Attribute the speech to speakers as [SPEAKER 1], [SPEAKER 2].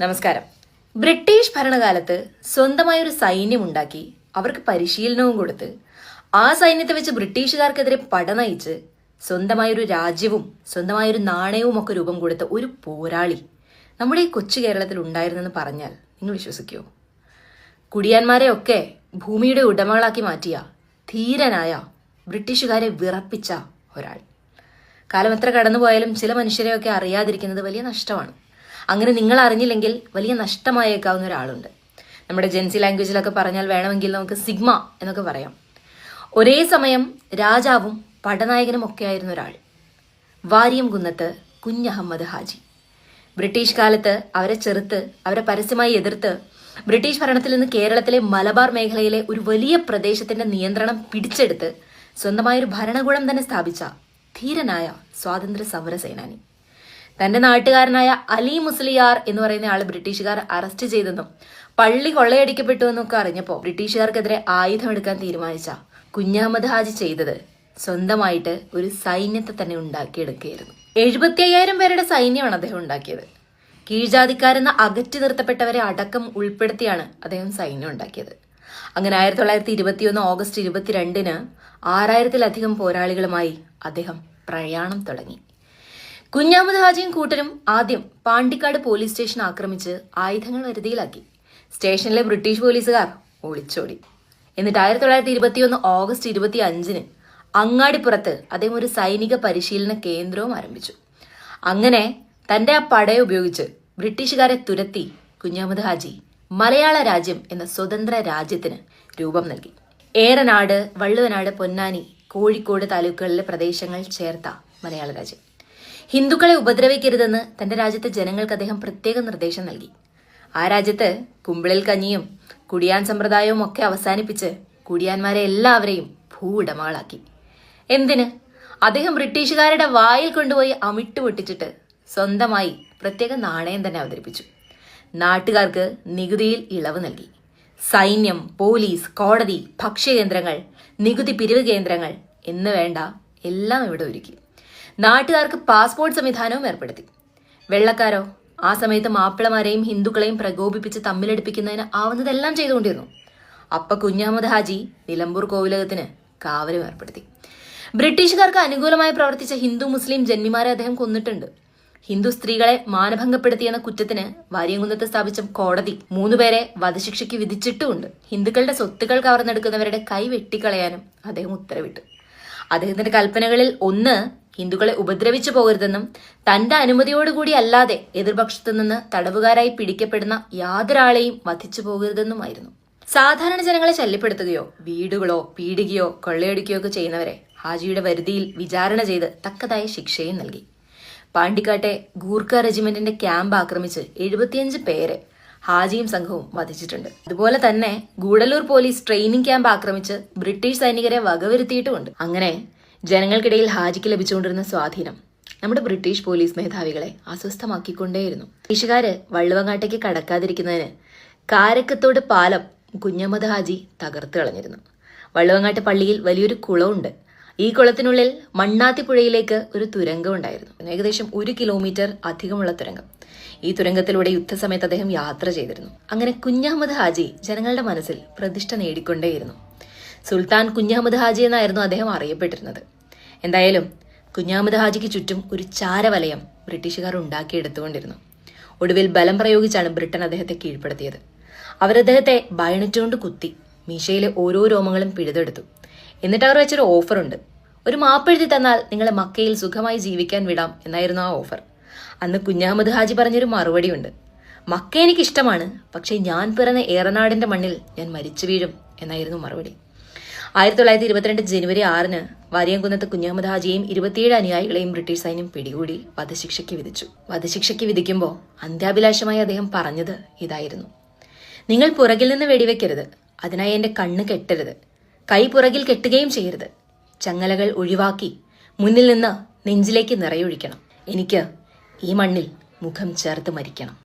[SPEAKER 1] നമസ്കാരം. ബ്രിട്ടീഷ് ഭരണകാലത്ത് സ്വന്തമായൊരു സൈന്യമുണ്ടാക്കി അവർക്ക് പരിശീലനവും കൊടുത്ത് ആ സൈന്യത്തെ വെച്ച് ബ്രിട്ടീഷുകാർക്കെതിരെ പടനയിച്ച് സ്വന്തമായൊരു രാജ്യവും സ്വന്തമായൊരു നാണയവും ഒക്കെ രൂപം കൊടുത്ത ഒരു പോരാളി നമ്മുടെ ഈ കൊച്ചു കേരളത്തിൽ ഉണ്ടായിരുന്നെന്ന് പറഞ്ഞാൽ നിങ്ങൾ വിശ്വസിക്കുമോ കുടിയാന്മാരെ ഒക്കെ ഭൂമിയുടെ ഉടമകളാക്കി മാറ്റിയ ധീരനായ ബ്രിട്ടീഷുകാരെ വിറപ്പിച്ച ഒരാൾ. കാലം എത്ര കടന്നുപോയാലും ചില മനുഷ്യരെയൊക്കെ അറിയാതിരിക്കുന്നത് വലിയ നഷ്ടമാണ്. അങ്ങനെ നിങ്ങൾ അറിഞ്ഞില്ലെങ്കിൽ വലിയ നഷ്ടമായേക്കാവുന്ന ഒരാളുണ്ട്. നമ്മുടെ ജെൻസി ലാംഗ്വേജിലൊക്കെ പറഞ്ഞാൽ വേണമെങ്കിൽ നമുക്ക് സിഗ്മ എന്നൊക്കെ പറയാം. ഒരേ സമയം രാജാവും പടനായകനും ഒക്കെ ആയിരുന്ന ഒരാൾ. വാരിയം കുന്നത്ത് കുഞ്ഞഹമ്മദ് ഹാജി. ബ്രിട്ടീഷ് കാലത്ത് അവരെ ചെറുത്ത് അവരെ പരസ്യമായി എതിർത്ത് ബ്രിട്ടീഷ് ഭരണത്തിൽ നിന്ന് കേരളത്തിലെ മലബാർ മേഖലയിലെ ഒരു വലിയ പ്രദേശത്തിന്റെ നിയന്ത്രണം പിടിച്ചെടുത്ത് സ്വന്തമായൊരു ഭരണകൂടം തന്നെ സ്ഥാപിച്ച ധീരനായ സ്വാതന്ത്ര്യ സമര സേനാനി. തന്റെ നാട്ടുകാരനായ അലി മുസ്ലിയാർ എന്ന് പറയുന്ന ആൾ ബ്രിട്ടീഷുകാർ അറസ്റ്റ് ചെയ്തെന്നും പള്ളി കൊള്ളയടിക്കപ്പെട്ടു എന്നൊക്കെ അറിഞ്ഞപ്പോൾ ബ്രിട്ടീഷുകാർക്കെതിരെ ആയുധമെടുക്കാൻ തീരുമാനിച്ച കുഞ്ഞാമദ് ഹാജി ചെയ്തത് സ്വന്തമായിട്ട് ഒരു സൈന്യത്തെ തന്നെ ഉണ്ടാക്കിയെടുക്കുകയായിരുന്നു. എഴുപത്തി അയ്യായിരം പേരുടെ സൈന്യമാണ് അദ്ദേഹം ഉണ്ടാക്കിയത്. കീഴ്ജാതിക്കാരെന്ന് അകറ്റി നിർത്തപ്പെട്ടവരെ അടക്കം ഉൾപ്പെടുത്തിയാണ് അദ്ദേഹം സൈന്യം ഉണ്ടാക്കിയത്. അങ്ങനെ ആയിരത്തി തൊള്ളായിരത്തി ഇരുപത്തിയൊന്ന് ഓഗസ്റ്റ് ഇരുപത്തിരണ്ടിന് ആറായിരത്തിലധികം പോരാളികളുമായി അദ്ദേഹം പ്രയാണം തുടങ്ങി. കുഞ്ഞാമത് ഹാജിയും കൂട്ടരും ആദ്യം പാണ്ടിക്കാട് പോലീസ് സ്റ്റേഷൻ ആക്രമിച്ച് ആയുധങ്ങൾ വരുതിയിലാക്കി. സ്റ്റേഷനിലെ ബ്രിട്ടീഷ് പോലീസുകാർ ഒളിച്ചോടി. എന്നിട്ട് ആയിരത്തി തൊള്ളായിരത്തി ഇരുപത്തിയൊന്ന് ഓഗസ്റ്റ് ഇരുപത്തി അഞ്ചിന് അങ്ങാടിപ്പുറത്ത് അദ്ദേഹം ഒരു സൈനിക പരിശീലന കേന്ദ്രവും ആരംഭിച്ചു. അങ്ങനെ തന്റെ ആ പടയെ ഉപയോഗിച്ച് ബ്രിട്ടീഷുകാരെ തുരത്തി കുഞ്ഞാമത് ഹാജി മലയാള രാജ്യം എന്ന സ്വതന്ത്ര രാജ്യത്തിന് രൂപം നൽകി. ഏറനാട് വള്ളുവനാട് പൊന്നാനി കോഴിക്കോട് താലൂക്കുകളിലെ പ്രദേശങ്ങൾ ചേർത്ത മലയാള രാജ്യം. ഹിന്ദുക്കളെ ഉപദ്രവിക്കരുതെന്ന് തന്റെ രാജ്യത്തെ ജനങ്ങൾക്ക് അദ്ദേഹം പ്രത്യേക നിർദ്ദേശം നൽകി. ആ രാജ്യത്ത് കുമ്പിളിൽ കഞ്ഞിയും കുടിയാൻ സമ്പ്രദായവും ഒക്കെ അവസാനിപ്പിച്ച് കുടിയാന്മാരെ എല്ലാവരെയും ഭൂ ഉടമകളാക്കി എന്തിന്? അദ്ദേഹം ബ്രിട്ടീഷുകാരുടെ വായിൽ കൊണ്ടുപോയി അമിട്ട് പൊട്ടിച്ചിട്ട് സ്വന്തമായി പ്രത്യേക നാണയം തന്നെ അവതരിപ്പിച്ചു. നാട്ടുകാർക്ക് നികുതിയിൽ ഇളവ് നൽകി. സൈന്യം പോലീസ് കോടതി ഭക്ഷ്യകേന്ദ്രങ്ങൾ നികുതി പിരിവ് കേന്ദ്രങ്ങൾ എന്ന് വേണ്ട എല്ലാം ഇവിടെ ഒരുക്കി. നാട്ടുകാർക്ക് പാസ്പോർട്ട് സംവിധാനവും ഏർപ്പെടുത്തി. വെള്ളക്കാരോ ആ സമയത്ത് മാപ്പിളമാരെയും ഹിന്ദുക്കളെയും പ്രകോപിപ്പിച്ച് തമ്മിലടിപ്പിക്കുന്നതിന് ആവുന്നതെല്ലാം ചെയ്തുകൊണ്ടിരുന്നു. അപ്പ കുഞ്ഞഹമ്മദ് ഹാജി നിലമ്പൂർ കോവിലകത്തിന് കാവലും ഏർപ്പെടുത്തി. ബ്രിട്ടീഷുകാർക്ക് അനുകൂലമായി പ്രവർത്തിച്ച ഹിന്ദു മുസ്ലിം ജന്മിമാരെ അദ്ദേഹം കൊന്നിട്ടുണ്ട്. ഹിന്ദു സ്ത്രീകളെ മാനഭംഗപ്പെടുത്തിയെന്ന കുറ്റത്തിന് വാര്യംകുന്നത്ത് സ്ഥാപിച്ച കോടതി മൂന്നുപേരെ വധശിക്ഷയ്ക്ക് വിധിച്ചിട്ടുമുണ്ട്. ഹിന്ദുക്കളുടെ സ്വത്തുക്കൾ കവർന്നെടുക്കുന്നവരുടെ കൈ വെട്ടിക്കളയാനും അദ്ദേഹം ഉത്തരവിട്ടു. അദ്ദേഹത്തിന്റെ കൽപ്പനകളിൽ ഒന്ന് ഹിന്ദുക്കളെ ഉപദ്രവിച്ചു പോകരുതെന്നും തന്റെ അനുമതിയോടുകൂടി അല്ലാതെ എതിർപക്ഷത്തു നിന്ന് തടവുകാരായി പിടിക്കപ്പെടുന്ന യാതൊരാളെയും വധിച്ചു പോകരുതെന്നുമായിരുന്നു. സാധാരണ ജനങ്ങളെ ശല്യപ്പെടുത്തുകയോ വീടുകളോ പീഡികയോ കൊള്ളയടിക്കുകയോ ഒക്കെ ചെയ്യുന്നവരെ ഹാജിയുടെ വരുതിയിൽ വിചാരണ ചെയ്ത് തക്കതായ ശിക്ഷയും നൽകി. പാണ്ടിക്കാട്ടെ ഗൂർഖ റെജിമെന്റിന്റെ ക്യാമ്പ് ആക്രമിച്ച് എഴുപത്തിയഞ്ച് പേരെ ഹാജിയും സംഘവും വധിച്ചിട്ടുണ്ട്. അതുപോലെ തന്നെ ഗൂഡലൂർ പോലീസ് ട്രെയിനിങ് ക്യാമ്പ് ആക്രമിച്ച് ബ്രിട്ടീഷ് സൈനികരെ വകവരുത്തിയിട്ടുമുണ്ട്. അങ്ങനെ ജനങ്ങൾക്കിടയിൽ ഹാജിക്ക് ലഭിച്ചുകൊണ്ടിരുന്ന സ്വാധീനം നമ്മുടെ ബ്രിട്ടീഷ് പോലീസ് മേധാവികളെ അസ്വസ്ഥമാക്കിക്കൊണ്ടേയിരുന്നു. ബ്രിട്ടീഷുകാര് വള്ളുവങ്ങാട്ടേക്ക് കടക്കാതിരിക്കുന്നതിന് കാരക്കത്തോട് പാലം കുഞ്ഞമ്മദ് ഹാജി തകർത്ത് കളഞ്ഞിരുന്നു. വള്ളുവങ്ങാട്ട് പള്ളിയിൽ വലിയൊരു കുളമുണ്ട് ഈ കുളത്തിനുള്ളിൽ മണ്ണാത്തി പുഴയിലേക്ക് ഒരു തുരങ്കം ഉണ്ടായിരുന്നു. ഏകദേശം ഒരു കിലോമീറ്റർ അധികമുള്ള തുരങ്കം. ഈ തുരങ്കത്തിലൂടെ യുദ്ധസമയത്ത് അദ്ദേഹം യാത്ര ചെയ്തിരുന്നു. അങ്ങനെ കുഞ്ഞഹമ്മദ് ഹാജി ജനങ്ങളുടെ മനസ്സിൽ പ്രതിഷ്ഠ നേടിക്കൊണ്ടേയിരുന്നു. സുൽത്താൻ കുഞ്ഞഹമ്മദ് ഹാജി എന്നായിരുന്നു അദ്ദേഹം അറിയപ്പെട്ടിരുന്നത്. എന്തായാലും കുഞ്ഞഹമ്മദ് ഹാജിക്ക് ചുറ്റും ഒരു ചാരവലയം ബ്രിട്ടീഷുകാർ ഉണ്ടാക്കിയെടുത്തുകൊണ്ടിരുന്നു. ഒടുവിൽ ബലം പ്രയോഗിച്ചാണ് ബ്രിട്ടൻ അദ്ദേഹത്തെ കീഴ്പ്പെടുത്തിയത്. അവരദ്ദേഹത്തെ ബയണറ്റുകൊണ്ട് കുത്തി മീശയിലെ ഓരോ രോമങ്ങളും പിഴുതെടുത്തു. എന്നിട്ട് അവർ വെച്ചൊരു ഓഫറുണ്ട്. ഒരു മാപ്പെഴുതി തന്നാൽ നിങ്ങളെ മക്കയിൽ സുഖമായി ജീവിക്കാൻ വിടാം എന്നായിരുന്നു ആ ഓഫർ. അന്ന് കുഞ്ഞാമത് ഹാജി പറഞ്ഞൊരു മറുപടിയുണ്ട്. മക്ക എനിക്കിഷ്ടമാണ് പക്ഷേ ഞാൻ പിറന്ന ഏറനാടിന്റെ മണ്ണിൽ ഞാൻ മരിച്ചു വീഴും എന്നായിരുന്നു മറുപടി. ആയിരത്തി തൊള്ളായിരത്തി ഇരുപത്തിരണ്ട് ജനുവരി ആറിന് വാരിയംകുന്നത്ത് കുഞ്ഞഹമ്മദ് ഹാജിയെയും ഇരുപത്തിയേഴ് അനുയായികളെയും ബ്രിട്ടീഷ് സൈന്യം പിടികൂടി വധശിക്ഷയ്ക്ക് വിധിച്ചു. വധശിക്ഷയ്ക്ക് വിധിക്കുമ്പോൾ അന്ത്യാഭിലാഷമായി അദ്ദേഹം പറഞ്ഞത് ഇതായിരുന്നു. നിങ്ങൾ പുറകിൽ നിന്ന് വെടിവെക്കരുത്. അതിനായി എന്റെ കണ്ണ് കെട്ടരുത്. കൈ പുറകിൽ കെട്ടുകയും ചെയ്യരുത്. ചങ്ങലകൾ ഒഴിവാക്കി മുന്നിൽ നിന്ന് നെഞ്ചിലേക്ക് നിറയൊഴിക്കണം. എനിക്ക് ഈ മണ്ണിൽ മുഖം ചേർത്ത് മരിക്കണം.